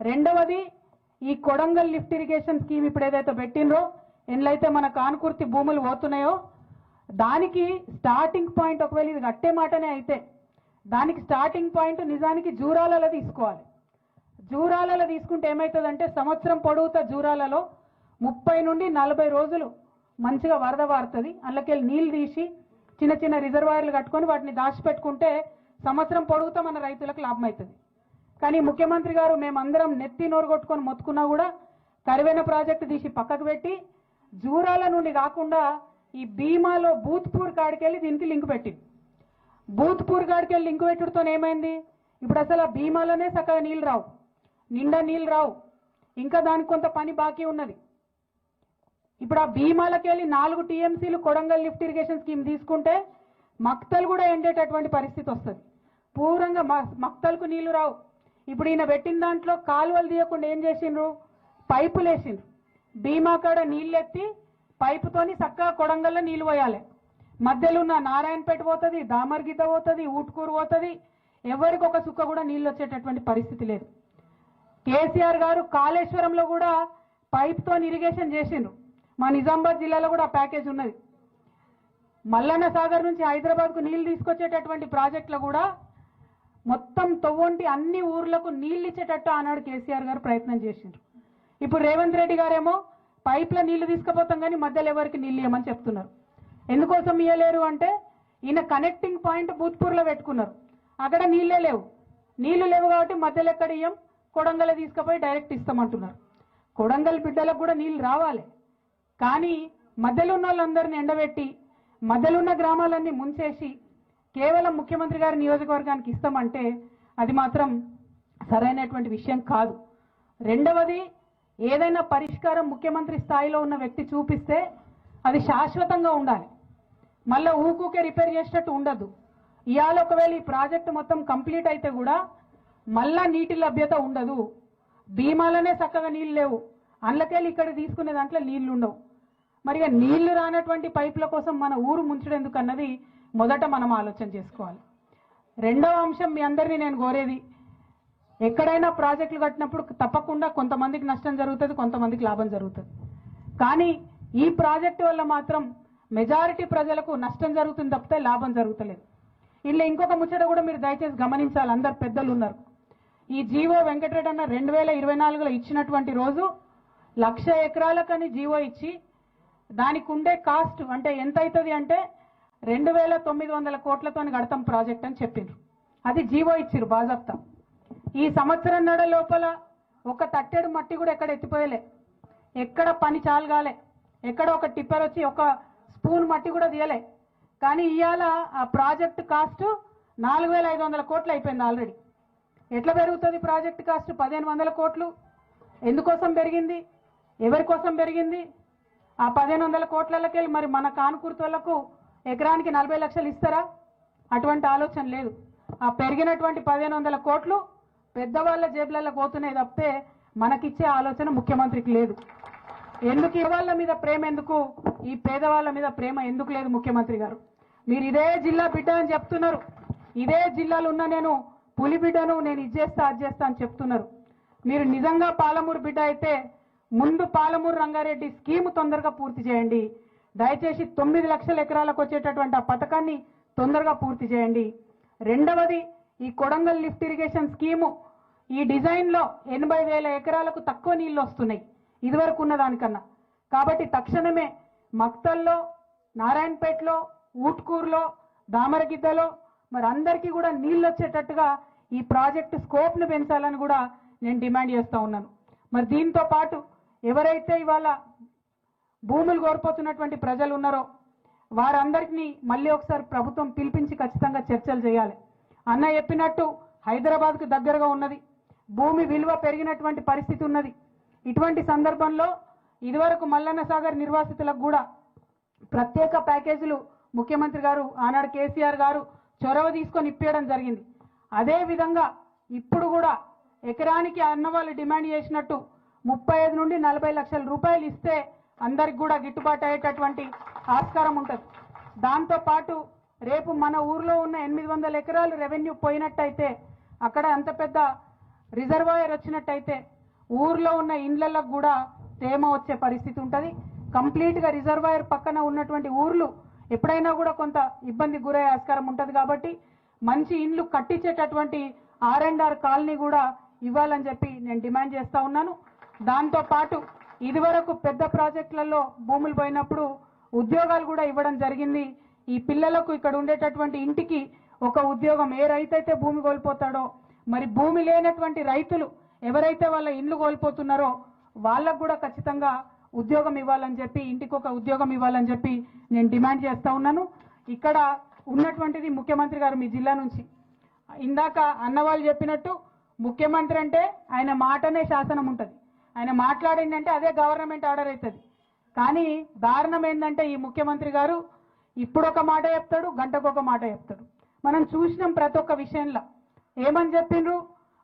రెండవది ఈ Kodangal lift irrigation scheme ఇప్పుడు ఏదైతే పెట్టినరో ఎన్లయితే మన కాన్కుర్తి భూములు పోతున్నాయో దానికి స్టార్టింగ్ పాయింట్ ఒకవేళ ఇది కట్టే మాటనే అయితే దానికి స్టార్టింగ్ పాయింట్ నిజానికి జూరాలలో తీసుకోవాలి. జూరాలలో తీసుకుంటే ఏమవుతుందంటే సంవత్సరం పొడవుతా జూరాలలో ముప్పై నుండి నలభై రోజులు మంచిగా వరద వారుతుంది అందులోకెళ్ళి నీళ్ళు తీసి చిన్న చిన్న రిజర్వాయర్లు కట్టుకొని వాటిని దాచిపెట్టుకుంటే సంవత్సరం పొడుగుతా మన రైతులకు లాభం అవుతుంది కానీ ముఖ్యమంత్రి గారు మేమందరం నెత్తి నోరుగొట్టుకొని మొత్తుకున్నా కూడా కరివెన ప్రాజెక్టు తీసి పక్కకు పెట్టి జూరాల నుండి కాకుండా ఈ భీమాలో బూత్పూర్ కాడికెళ్ళి దీనికి లింక్ పెట్టింది. బూత్పూర్ కాడికెళ్ళి లింక్ పెట్టుడుతో ఏమైంది? ఇప్పుడు అసలు ఆ భీమాలోనే సక్కగా నీళ్ళు రావు. నిండా నీళ్ళు రావు. ఇంకా దానికి కొంత పని బాకీ ఉన్నది. ఇప్పుడు ఆ భీమాలకి వెళ్ళి నాలుగు టీఎంసీలు కొడంగల్ లిఫ్ట్ ఇరిగేషన్ స్కీమ్ తీసుకుంటే మక్తలు కూడా ఎండేటటువంటి పరిస్థితి వస్తుంది. పూర్వంగా మ- మక్తలకు నీళ్ళు రావు. ఇప్పుడు ఈయన పెట్టిన దాంట్లో కాలువలు తీయకుండా ఏం చేసిండ్రు? పైపులు వేసిండ్రు భీమా కాడ నీళ్ళు ఎత్తి పైపుతోని చక్కగా కొడంగల్లో నీళ్ళు పోయాలి. మధ్యలో ఉన్న నారాయణపేట పోతుంది దామర్గిద్ద పోతుంది ఊట్కూరు పోతుంది. ఎవరికి ఒక సుక్క కూడా నీళ్ళు వచ్చేటటువంటి పరిస్థితి లేదు. కేసీఆర్ గారు కాళేశ్వరంలో కూడా పైప్తో ఇరిగేషన్ చేసిండ్రు. మా నిజామాబాద్ జిల్లాలో కూడా ఆ ప్యాకేజ్ ఉన్నది. మల్లన్న సాగర్ నుంచి హైదరాబాద్కు నీళ్ళు తీసుకొచ్చేటటువంటి ప్రాజెక్టులో కూడా మొత్తం తవ్వంటి అన్ని ఊర్లకు నీళ్ళు ఇచ్చేటట్టు ఆనాడు కేసీఆర్ గారు ప్రయత్నం చేసిండ్రు. ఇప్పుడు రేవంత్ రెడ్డి గారేమో పైప్ల నీళ్ళు తీసుకుపోతాం కానీ మధ్యలో ఎవరికి నీళ్ళు ఇవ్వమని చెప్తున్నారు. ఎందుకోసం ఇవ్వలేరు అంటే ఈయన కనెక్టింగ్ పాయింట్ భూత్పూర్లో పెట్టుకున్నారు. అక్కడ నీళ్ళే లేవు. నీళ్ళు లేవు కాబట్టి మధ్యలో ఎక్కడ ఇయ్యం? కొడంగల్ తీసుకుపోయి డైరెక్ట్ ఇస్తామంటున్నారు. కొడంగల్ బిడ్డలకు కూడా నీళ్ళు రావాలి. కానీ మధ్యలో ఉన్న వాళ్ళందరినీ ఎండబెట్టి మధ్యలో ఉన్న గ్రామాలన్నీ ముంచేసి కేవలం ముఖ్యమంత్రి గారి నియోజకవర్గానికి ఇస్తామంటే అది మాత్రం సరైనటువంటి విషయం కాదు. రెండవది ఏదైనా పరిష్కారం ముఖ్యమంత్రి స్థాయిలో ఉన్న వ్యక్తి చూపిస్తే అది శాశ్వతంగా ఉండాలి. మళ్ళీ ఊకూకే రిపేర్ చేసేటట్టు ఉండదు. ఇవాళ ఒకవేళ ఈ ప్రాజెక్ట్ మొత్తం కంప్లీట్ అయితే కూడా మళ్ళా నీటి లభ్యత ఉండదు. భీమాలనే చక్కగా నీళ్ళు లేవు. అందులోకెళ్ళి ఇక్కడ తీసుకునే దాంట్లో నీళ్ళు ఉండవు మరి నీళ్ళు రానటువంటి పైపుల కోసం మన ఊరు ముంచడం ఎందుకన్నది మొదట మనం ఆలోచన చేసుకోవాలి. రెండవ అంశం మీ అందరినీ నేను కోరేది ఎక్కడైనా ప్రాజెక్టులు కట్టినప్పుడు తప్పకుండా కొంతమందికి నష్టం జరుగుతుంది కొంతమందికి లాభం జరుగుతుంది. కానీ ఈ ప్రాజెక్టు వల్ల మాత్రం మెజారిటీ ప్రజలకు నష్టం జరుగుతుంది తప్పితే లాభం జరుగుతలేదు. ఇలా ఇంకొక ముచ్చట కూడా మీరు దయచేసి గమనించాలి అందరు పెద్దలు ఉన్నారు. ఈ జీవో వెంకటరెడ్డి అన్న రెండు వేల ఇరవై నాలుగులో ఇచ్చినటువంటి రోజు లక్ష ఎకరాలకని జీవో ఇచ్చి దానికి ఉండే కాస్ట్ అంటే ఎంత అవుతుంది అంటే రెండు వేల తొమ్మిది వందల కోట్లతో కడతాం ప్రాజెక్ట్ అని చెప్పిండ్రు. అది జీవో ఇచ్చిర్రు బాజప్తా. ఈ సంవత్సరం నడ లోపల ఒక తట్టెడు మట్టి కూడా ఎక్కడ ఎత్తిపోయలే. ఎక్కడ పని చాలగాలే. ఎక్కడ ఒక టిప్పర్ వచ్చి ఒక స్పూన్ మట్టి కూడా తీయలే. కానీ ఇవాళ ఆ ప్రాజెక్ట్ కాస్ట్ నాలుగు వేల ఐదు వందల కోట్లు అయిపోయింది ఆల్రెడీ. ఎట్లా పెరుగుతుంది ప్రాజెక్ట్ కాస్ట్? పదిహేను వందల కోట్లు. ఎందుకోసం పెరిగింది? ఎవరి కోసం పెరిగింది? ఆ పదిహేను వందల కోట్లకి మరి మన కానుకూర్తలకు ఎకరానికి నలభై లక్షలు ఇస్తారా? అటువంటి ఆలోచన లేదు. ఆ పెరిగినటువంటి పదిహేను వందల కోట్లు పెద్దవాళ్ళ జేబులలో పోతున్నాయి తప్పితే మనకిచ్చే ఆలోచన ముఖ్యమంత్రికి లేదు. ఎందుకు ఇవాళ్ళ మీద ప్రేమ ఎందుకు? ఈ పేదవాళ్ళ మీద ప్రేమ ఎందుకు లేదు ముఖ్యమంత్రి గారు? మీరు ఇదే జిల్లా బిడ్డ అని చెప్తున్నారు. ఇదే జిల్లాలో ఉన్న నేను పులి బిడ్డను నేను ఇది అది చేస్తా అని చెప్తున్నారు. మీరు నిజంగా పాలమూరు బిడ్డ అయితే ముందు పాలమూరు రంగారెడ్డి స్కీమ్ తొందరగా పూర్తి చేయండి. దయచేసి తొమ్మిది లక్షల ఎకరాలకు వచ్చేటటువంటి ఆ పథకాన్ని తొందరగా పూర్తి చేయండి. రెండవది ఈ కొడంగల్ లిఫ్ట్ ఇరిగేషన్ స్కీము. ఈ డిజైన్లో ఎనభై వేల ఎకరాలకు తక్కువ నీళ్ళు వస్తున్నాయి. ఇదివరకు ఉన్న దానికన్నా కాబట్టి తక్షణమే మక్తల్లో నారాయణపేటలో ఊట్కూరులో దామరగిద్దలో మరి అందరికీ కూడా నీళ్ళు వచ్చేటట్టుగా ఈ ప్రాజెక్టు స్కోప్ను పెంచాలని కూడా నేను డిమాండ్ చేస్తూ ఉన్నాను. మరి దీంతో పాటు ఎవరైతే ఇవాళ భూములు కోల్పోతున్నటువంటి ప్రజలు ఉన్నారో వారందరినీ మళ్ళీ ఒకసారి ప్రభుత్వం పిలిపించి ఖచ్చితంగా చర్చలు చేయాలి. అన్న చెప్పినట్టు హైదరాబాద్కు దగ్గరగా ఉన్నది. భూమి విలువ పెరిగినటువంటి పరిస్థితి ఉన్నది. ఇటువంటి సందర్భంలో ఇదివరకు మల్లన్న సాగర్ నిర్వాసితులకు కూడా ప్రత్యేక ప్యాకేజీలు ముఖ్యమంత్రి గారు ఆనాడు కేసీఆర్ గారు చొరవ తీసుకొని ఇప్పేయడం జరిగింది. అదే విధంగా ఇప్పుడు కూడా ఎకరానికి అన్న వాళ్ళు డిమాండ్ చేసినట్టు ముప్పై ఐదు నుండి నలభై లక్షల రూపాయలు ఇస్తే అందరికి కూడా గిట్టుబాటు అయ్యేటటువంటి ఆస్కారం ఉంటుంది. దాంతోపాటు రేపు మన ఊర్లో ఉన్న ఎనిమిది వందల ఎకరాలు రెవెన్యూ పోయినట్టయితే అక్కడ అంత పెద్ద రిజర్వాయర్ వచ్చినట్టయితే ఊర్లో ఉన్న ఇండ్లకు కూడా తేమ వచ్చే పరిస్థితి ఉంటుంది. కంప్లీట్గా రిజర్వాయర్ పక్కన ఉన్నటువంటి ఊర్లు ఎప్పుడైనా కూడా కొంత ఇబ్బంది గురయ్యే ఆస్కారం ఉంటుంది కాబట్టి మంచి ఇండ్లు కట్టించేటటువంటి ఆర్ అండ్ ఆర్ కాలనీ కూడా ఇవ్వాలని చెప్పి నేను డిమాండ్ చేస్తూ ఉన్నాను. దాంతోపాటు ఇదివరకు పెద్ద ప్రాజెక్టులలో భూములు పోయినప్పుడు ఉద్యోగాలు కూడా ఇవ్వడం జరిగింది. ఈ పిల్లలకు ఇక్కడ ఉండేటటువంటి ఇంటికి ఒక ఉద్యోగం. ఏ రైతు అయితే భూమి కోల్పోతాడో మరి భూమి లేనటువంటి రైతులు ఎవరైతే వాళ్ళ ఇండ్లు కోల్పోతున్నారో వాళ్ళకు కూడా ఖచ్చితంగా ఉద్యోగం ఇవ్వాలని చెప్పి ఇంటికి ఒక ఉద్యోగం ఇవ్వాలని చెప్పి నేను డిమాండ్ చేస్తూ ఉన్నాను. ఇక్కడ ఉన్నటువంటిది ముఖ్యమంత్రి గారు మీ జిల్లా నుంచి. ఇందాక అన్నవాళ్ళు చెప్పినట్టు ముఖ్యమంత్రి అంటే ఆయన మాటనే శాసనం ఉంటుంది. ఆయన మాట్లాడిందంటే అదే గవర్నమెంట్ ఆర్డర్ అవుతుంది. కానీ దారుణం ఏంటంటే ఈ ముఖ్యమంత్రి గారు ఇప్పుడు ఒక మాట చెప్తాడు గంటకు ఒక మాట చెప్తాడు. మనం చూసినాం ప్రతి ఒక్క విషయంలో. ఏమని చెప్పిండ్రు?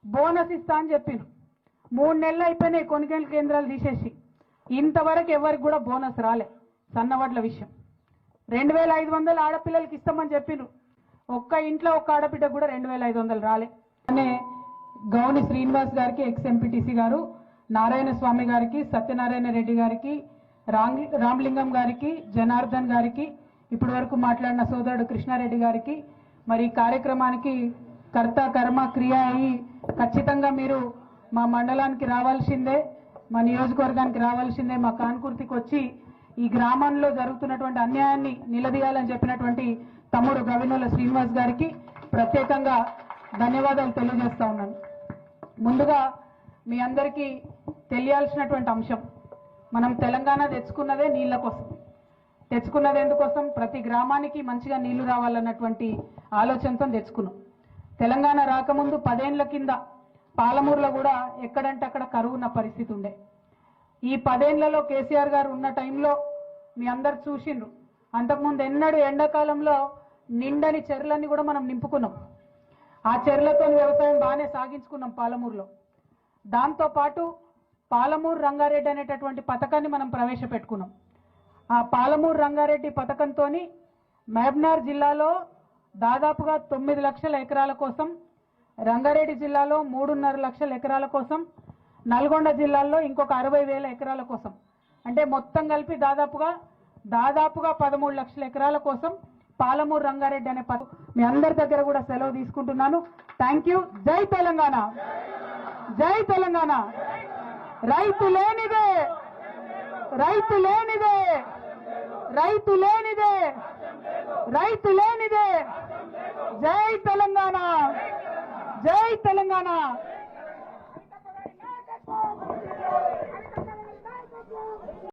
బోనస్ ఇస్తా అని చెప్పిండ్రు. మూడు నెలలు అయిపోయినాయి కొనుగోలు కేంద్రాలు తీసేసి. ఇంతవరకు ఎవరికి కూడా బోనస్ రాలే సన్నవడ్ల విషయం. రెండు వేల ఐదు వందలు ఆడపిల్లలకి ఇస్తామని చెప్పిండ్రు. ఒక్క ఇంట్లో ఒక్క ఆడపిల్ల కూడా రెండు వేల ఐదు వందలు రాలే. అనే గౌని శ్రీనివాస్ గారికి ఎక్స్ ఎంపీటీసీ గారు నారాయణ స్వామి గారికి సత్యనారాయణ రెడ్డి గారికి రాంగ్ రామలింగం గారికి జనార్దన్ గారికి ఇప్పటి వరకు మాట్లాడిన సోదరుడు కృష్ణారెడ్డి గారికి మరి ఈ కార్యక్రమానికి కర్త కర్మ క్రియ అయి ఖచ్చితంగా మీరు మా మండలానికి రావాల్సిందే మా నియోజకవర్గానికి రావాల్సిందే మా కాన్కుర్తికి వచ్చి ఈ గ్రామంలో జరుగుతున్నటువంటి అన్యాయాన్ని నిలదీయాలని చెప్పినటువంటి తమ్ముడు గవినోల శ్రీనివాస్ గారికి ప్రత్యేకంగా ధన్యవాదాలు తెలియజేస్తా ఉన్నాను. ముందుగా మీ అందరికీ తెలియాల్సినటువంటి అంశం. మనం తెలంగాణ తెచ్చుకున్నదే నీళ్ళ కోసం. తెచ్చుకున్నది ఎందుకోసం? ప్రతి గ్రామానికి మంచిగా నీళ్ళు రావాలన్నటువంటి ఆలోచనతో తెచ్చుకున్నాం. తెలంగాణ రాకముందు పదేండ్ల కింద పాలమూరులో కూడా ఎక్కడంటే అక్కడ కరువు ఉన్న పరిస్థితి ఉండే. ఈ పదేండ్లలో కేసీఆర్ గారు ఉన్న టైంలో మీ అందరు చూసిండ్రు. అంతకుముందు ఎన్నడూ ఎండాకాలంలో నిండని చెర్లన్నీ కూడా మనం నింపుకున్నాం. ఆ చెర్లతో వ్యవసాయం బాగానే సాగించుకున్నాం పాలమూరులో. దాంతోపాటు పాలమూరు రంగారెడ్డి అనేటటువంటి పథకాన్ని మనం ప్రవేశపెట్టుకున్నాం. ఆ పాలమూరు రంగారెడ్డి పథకంతో మహబ్నార్ జిల్లాలో దాదాపుగా తొమ్మిది లక్షల ఎకరాల కోసం రంగారెడ్డి జిల్లాలో మూడున్నర లక్షల ఎకరాల కోసం నల్గొండ జిల్లాలో ఇంకొక అరవై వేల ఎకరాల కోసం. అంటే మొత్తం కలిపి దాదాపుగా దాదాపుగా పదమూడు లక్షల ఎకరాల కోసం పాలమూరు రంగారెడ్డి అనే పథకం మీ అందరి దగ్గర కూడా సెలవు తీసుకుంటున్నాను. థ్యాంక్ యూ జై తెలంగాణ. జై తెలంగాణ. రైతు లేనిదే రైతు లేనిదే రైతు లేనిదే రైతు లేనిదే. జై తెలంగాణ జై తెలంగాణ.